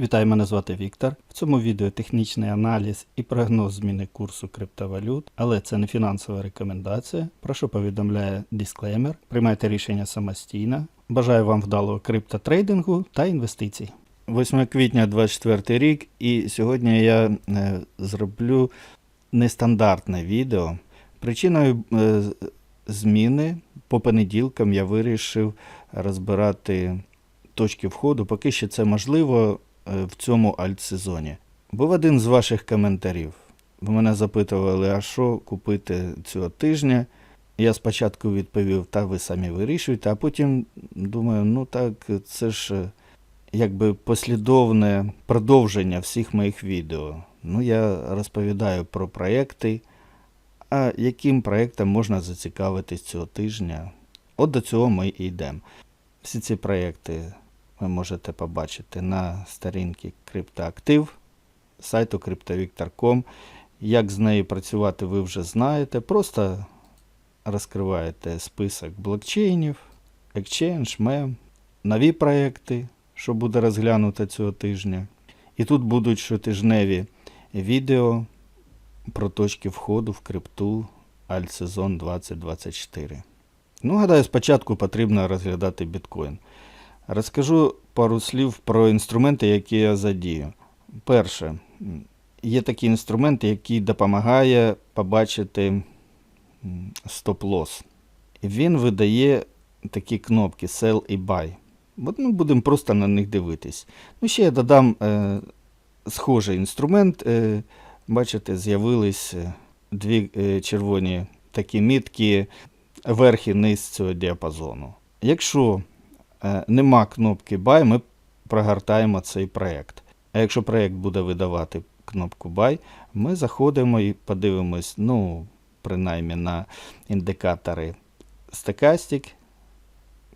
Вітаю, мене звати Віктор. В цьому відео технічний аналіз і прогноз зміни курсу криптовалют, але це не фінансова рекомендація. Про що повідомляє дисклеймер. Приймайте рішення самостійно. Бажаю вам вдалого криптотрейдингу та інвестицій. 8 квітня 24 рік, і сьогодні я е, зроблю нестандартне відео. Причиною е, зміни по понеділкам я вирішив розбирати точки входу, поки що це можливо в цьому альтсезоні. Був один з ваших коментарів. Ви мене запитували, а що купити цього тижня. Я спочатку відповів, та ви самі вирішуйте, а потім думаю, ну так, це ж е, якби послідовне продовження всіх моїх відео. Ну, я розповідаю про проекти, а яким проектом можна зацікавитись цього тижня. От до цього ми і йдемо. Всі ці проекти ви можете побачити на сторінці Криптоактив сайту cryptovictor.com. Як з нею працювати, ви вже знаєте. Просто розкриваєте список блокчейнів, Exchange, MEM, нові проекти, що буде розглянуто цього тижня. І тут будуть щотижневі відео про точки входу в крипту Альтсезон 2024. Ну, гадаю, спочатку потрібно розглядати біткоін. Розкажу пару слів про інструменти, які я задію. Перше, є такий інструмент, який допомагає побачити стоп-лосс. Він видає такі кнопки Sell і Buy. От ми будемо просто на них дивитись. Ну, ще я додам е, схожий інструмент. Е, бачите, з'явились е, дві е, червоні такі мітки верх і низ цього діапазону. Якщо нема кнопки Buy, ми прогортаємо цей проект. А якщо проект буде видавати кнопку Buy, ми заходимо і подивимось, ну, принаймні на індикатори Stochastic,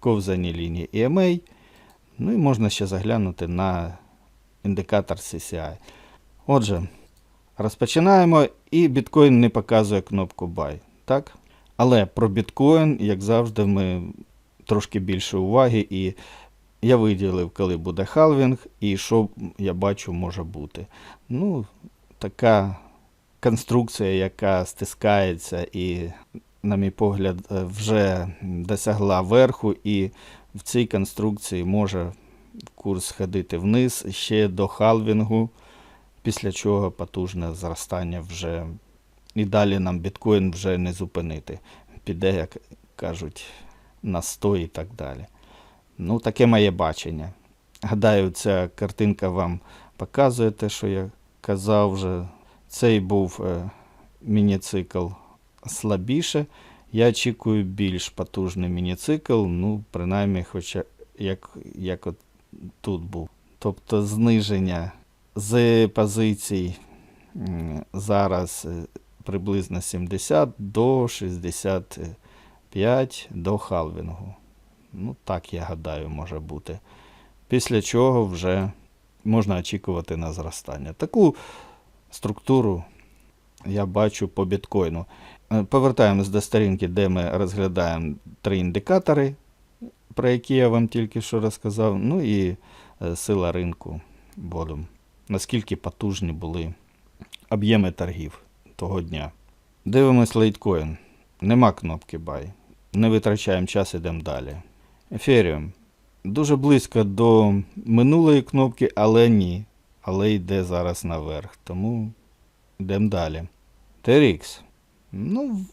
ковзані лінії EMA. Ну і можна ще заглянути на індикатор CCI. Отже, розпочинаємо, і біткоін не показує кнопку Buy. Так? Але про біткоін, як завжди, ми трошки більше уваги, і я виділив, коли буде халвінг, і що я бачу може бути. Ну, така конструкція, яка стискається і, на мій погляд, е, вже досягла верху, і в цій конструкції може курс ходити вниз ще до халвінгу, після чого потужне зростання вже і далі нам біткоін вже не зупинити. Піде, як кажуть, на 100 і так далі. Ну, таке моє бачення. Гадаю, ця картинка вам показує те, що я казав вже. Цей був е, міні-цикл слабіше. Я очікую більш потужний міні-цикл, ну, принаймні, хоча як, як от тут був. Тобто зниження з позицій зараз е, приблизно 70 до 65 до халвінгу. Ну, так, я гадаю, може бути. Після чого вже можна очікувати на зростання. Таку структуру я бачу по біткоїну. Е, Повертаємось до сторінки, де ми розглядаємо три індикатори, про які я вам тільки що розказав. Ну і е, сила ринку бодом. Наскільки потужні були об'єми торгів того дня. Дивимось лейткоін. Нема кнопки Buy. Не витрачаємо час, ідемо далі. Ethereum. Дуже близько до минулої кнопки, але ні. Але йде зараз наверх. Тому йдемо далі. TRX. Ну,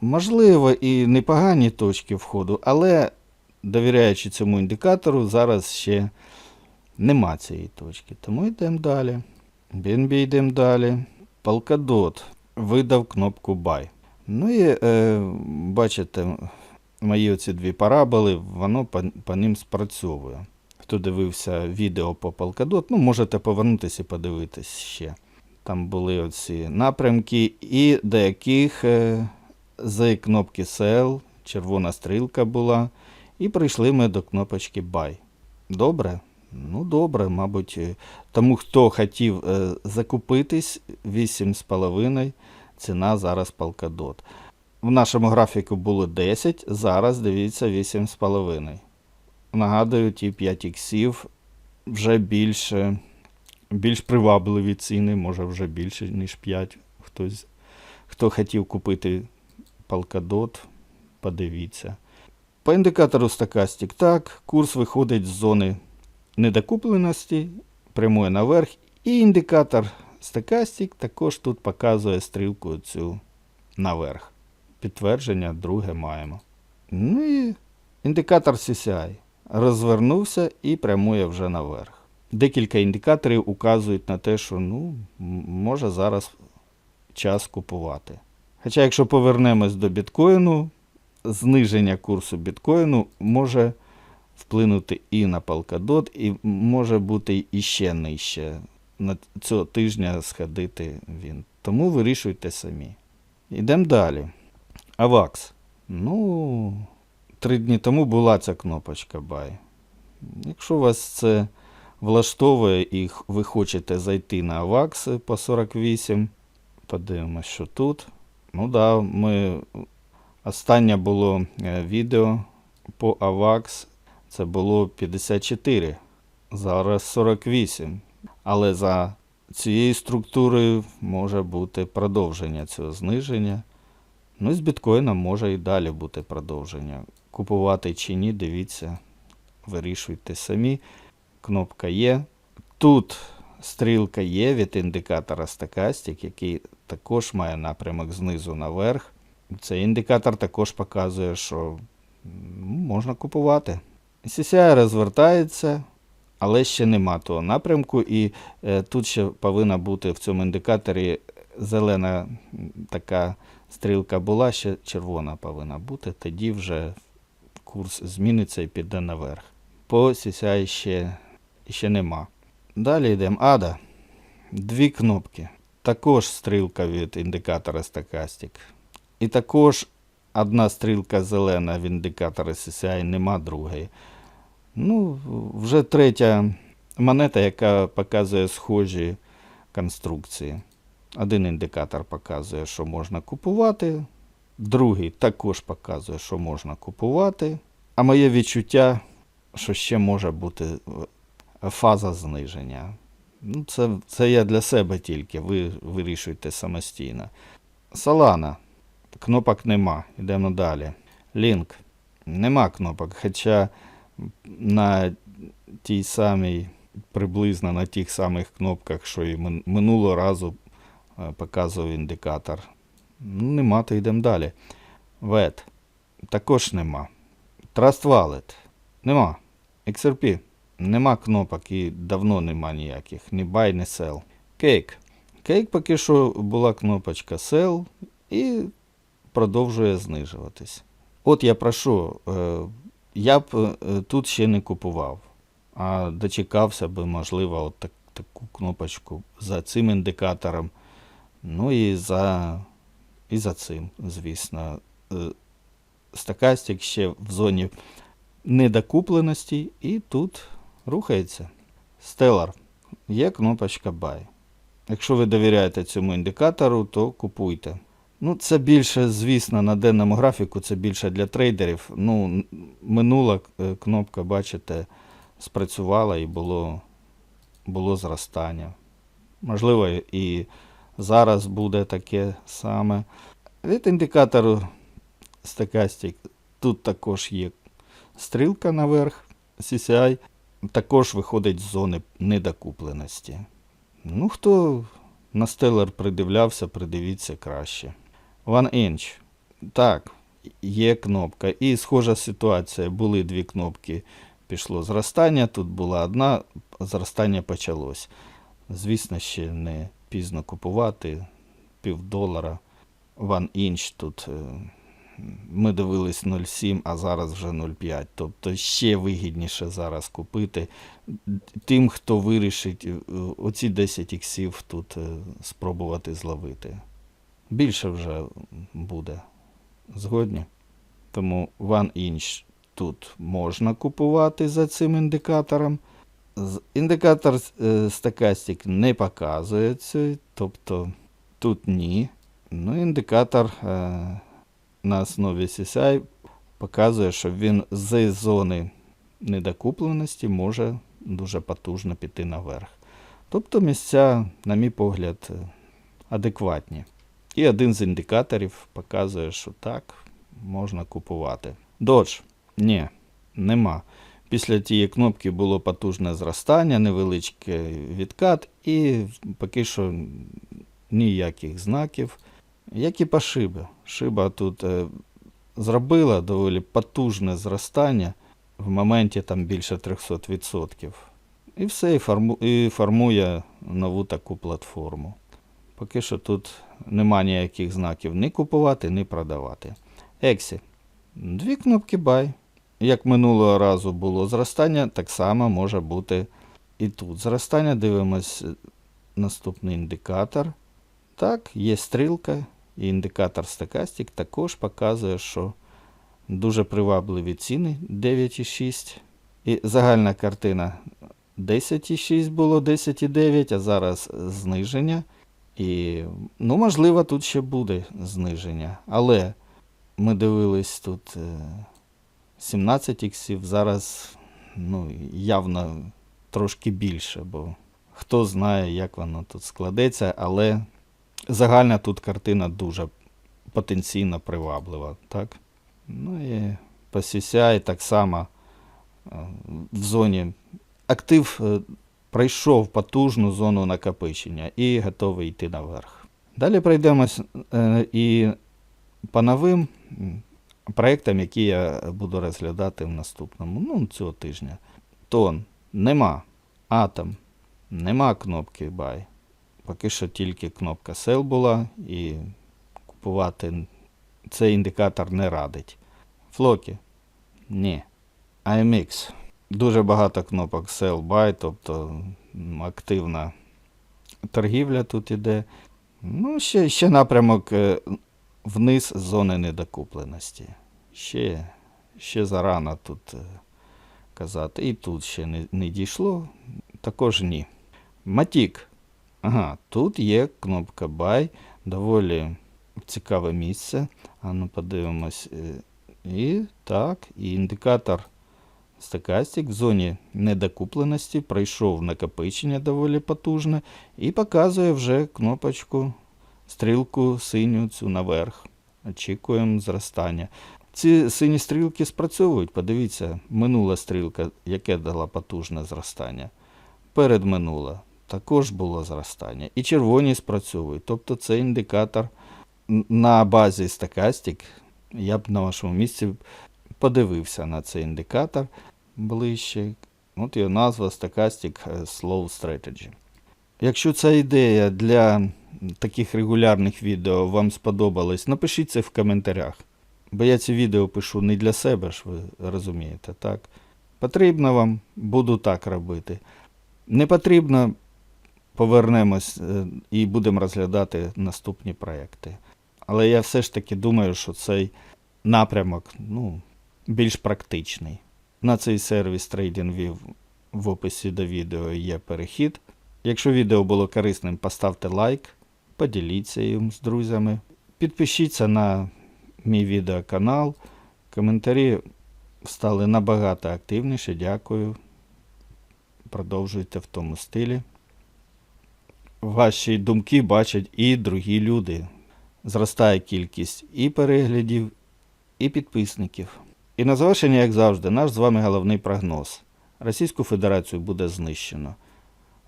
можливо, і непогані точки входу, але довіряючи цьому індикатору, зараз ще нема цієї точки. Тому йдемо далі. BNB йдемо далі. Polkadot видав кнопку Buy. Ну і е, бачите, мої оці дві параболи, воно по, по ним спрацьовує. Хто дивився відео по Polkadot, ну можете повернутися і подивитись ще. Там були оці напрямки, і до яких е, з кнопки Sell червона стрілка була, і прийшли ми до кнопочки Buy. Добре? Ну, добре, мабуть. е, Тому хто хотів е, закупитись 8,5 ціна зараз Polkadot. В нашому графіку було 10, зараз дивіться 8,5. Нагадую, ті 5 іксів вже більше більш привабливі ціни, може вже більше, ніж 5. Хтось, хто хотів купити Polkadot, подивіться. По індикатору Stochastic так, курс виходить з зони недокупленості, прямує наверх, і індикатор Stochastic також тут показує стрілку цю наверх. Підтвердження друге маємо. Ну і індикатор CCI розвернувся і прямує вже наверх. Декілька індикаторів указують на те, що ну, може зараз час купувати. Хоча, якщо повернемось до біткоїну, зниження курсу біткоїну може вплинути і на Polkadot, і може бути іще нижче. На цього тижня сходити він. Тому вирішуйте самі. Йдемо далі. AVAX. Ну, три дні тому була ця кнопочка Buy. Якщо вас це влаштовує і ви хочете зайти на AVAX по 48, подивимось, що тут. Ну да, ми останнє було е, відео по AVAX. Це було 54, зараз 48. Але за цією структурою може бути продовження цього зниження. Ну і з біткоїном може і далі бути продовження. Купувати чи ні, дивіться, вирішуйте самі. Кнопка є. Тут стрілка є від індикатора Stochastic, який також має напрямок знизу наверх. Цей індикатор також показує, що можна купувати. CCI розвертається, але ще нема того напрямку, і е, тут ще повинна бути в цьому індикаторі зелена така стрілка була, ще червона повинна бути, тоді вже курс зміниться і піде наверх. По CCI ще, ще нема. Далі йдемо. Ада. Дві кнопки. Також стрілка від індикатора Stochastic. І також одна стрілка зелена в індикаторі CCI, нема другої. Ну, вже третя монета, яка показує схожі конструкції. Один індикатор показує, що можна купувати, другий також показує, що можна купувати. А моє відчуття, що ще може бути е, фаза зниження. Ну, це, це я для себе тільки, ви вирішуйте самостійно. Solana. Кнопок нема. Йдемо далі. Link. Нема кнопок, хоча на тій самій, приблизно на тих самих кнопках, що і мин- минулого разу е, показував індикатор. Нема, то йдемо далі. VET. Також нема. Trust Wallet. Нема. XRP. Нема кнопок і давно нема ніяких. Ні buy, ні sell. Cake. Cake поки що була кнопочка sell і продовжує знижуватись. От я прошу, е, я б е, тут ще не купував, а дочекався би, можливо, от так, таку кнопочку за цим індикатором. Ну і за, і за цим, звісно. Е, Стокастик ще в зоні недокупленості і тут рухається. Stellar. Є кнопочка Buy. Якщо ви довіряєте цьому індикатору, то купуйте. Ну, це більше, звісно, на денному графіку, це більше для трейдерів. Ну, минула е, кнопка, бачите, спрацювала і було, було зростання. Можливо, і зараз буде таке саме. Від індикатору Stochastic тут також є стрілка наверх. CCI також виходить з зони недокупленості. Ну, хто на Stellar придивлявся, придивіться краще. One Inch. Так, є кнопка. І схожа ситуація. Були дві кнопки, пішло зростання. Тут була одна, зростання почалось. Звісно, ще не пізно купувати. Півдолара. One Inch тут. е, Ми дивились 0,7, а зараз вже 0,5. Тобто ще вигідніше зараз купити. Тим, хто вирішить е, оці 10 іксів тут е, спробувати зловити. Більше вже буде. Згодні. Тому One Inch тут можна купувати за цим індикатором. Індикатор е, не показує це, тобто тут ні. Ну, індикатор е, на основі CSI показує, що він з зони недокупленості може дуже потужно піти наверх. Тобто місця, на мій погляд, е, адекватні. І один з індикаторів показує, що так, можна купувати. Dodge? Ні, нема. Після тієї кнопки було потужне зростання, невеличкий відкат, і поки що ніяких знаків. Як і по шибі. Шиба тут е, зробила доволі потужне зростання в моменті там більше 300%. І все, і формує нову таку платформу. Поки що тут нема ніяких знаків ні купувати, ні продавати. Ексі. Дві кнопки Buy. Як минулого разу було зростання, так само може бути і тут. Зростання дивимось е, наступний індикатор. Так, є стрілка, і індикатор стокастик також показує, що дуже привабливі ціни 9,6. І загальна картина 10,6 було 10,9, а зараз зниження. І, ну, можливо, тут ще буде зниження. Але ми дивились тут е, 17 іксів, зараз ну, явно трошки більше, бо хто знає, як воно тут складеться, але загальна тут картина дуже потенційно приваблива. Так? Ну і по CCI так само е, в зоні актив е, пройшов потужну зону накопичення і готовий йти наверх. Далі пройдемось е, і по новим проектам, які я буду розглядати в наступному, ну, цього тижня. Тон нема. Атом нема кнопки Buy. Поки що тільки кнопка Sell була і купувати цей індикатор не радить. Флокі? Ні. IMX. Дуже багато кнопок Sell Buy, тобто активна торгівля тут іде. Ну, ще, ще напрямок е, вниз зони недокупленості. Ще, ще зарано тут е, казати. І тут ще не, не дійшло, також ні. Матік. Ага, тут є кнопка Buy, доволі цікаве місце. А ну подивимось. е, І так, і індикатор стокастик в зоні недокупленості пройшов накопичення доволі потужне і показує вже кнопочку, стрілку синю цю наверх. Очікуємо зростання. Ці сині стрілки спрацьовують. Подивіться, минула стрілка, яке дала потужне зростання. Передминула також було зростання. І червоні спрацьовують. Тобто це індикатор на базі стокастик. Я б на вашому місці подивився на цей індикатор ближче. От його назва Stochastic Slow Strategy. Якщо ця ідея для таких регулярних відео вам сподобалась, напишіть це в коментарях. Бо я ці відео пишу не для себе ж, ви розумієте, так? Потрібно вам, буду так робити. Не потрібно, повернемось е, і будемо розглядати наступні проекти. Але я все ж таки думаю, що цей напрямок ну, більш практичний. На цей сервіс TradingView в описі до відео є перехід. Якщо відео було корисним, поставте лайк, поділіться їм з друзями. Підпишіться на мій відеоканал. Коментарі стали набагато активніше. Дякую. Продовжуйте в тому стилі. Ваші думки бачать і другі люди. Зростає кількість і переглядів, і підписників. І на завершення, як завжди, наш з вами головний прогноз. Російську Федерацію буде знищено.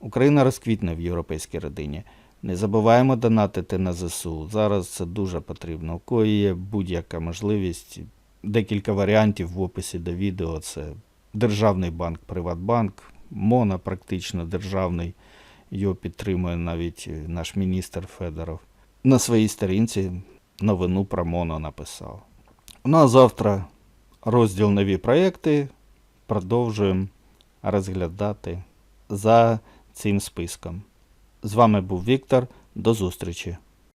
Україна розквітне в європейській родині. Не забуваємо донатити на ЗСУ. Зараз це дуже потрібно. У кого є будь-яка можливість. Декілька варіантів в описі до відео. Це Державний банк, Приватбанк, МОНА практично державний. Його підтримує навіть наш міністр Федоров. На своїй сторінці новину про МОНО написав. Ну а завтра розділ нові проекти. Продовжуємо розглядати за цим списком. З вами був Віктор. До зустрічі!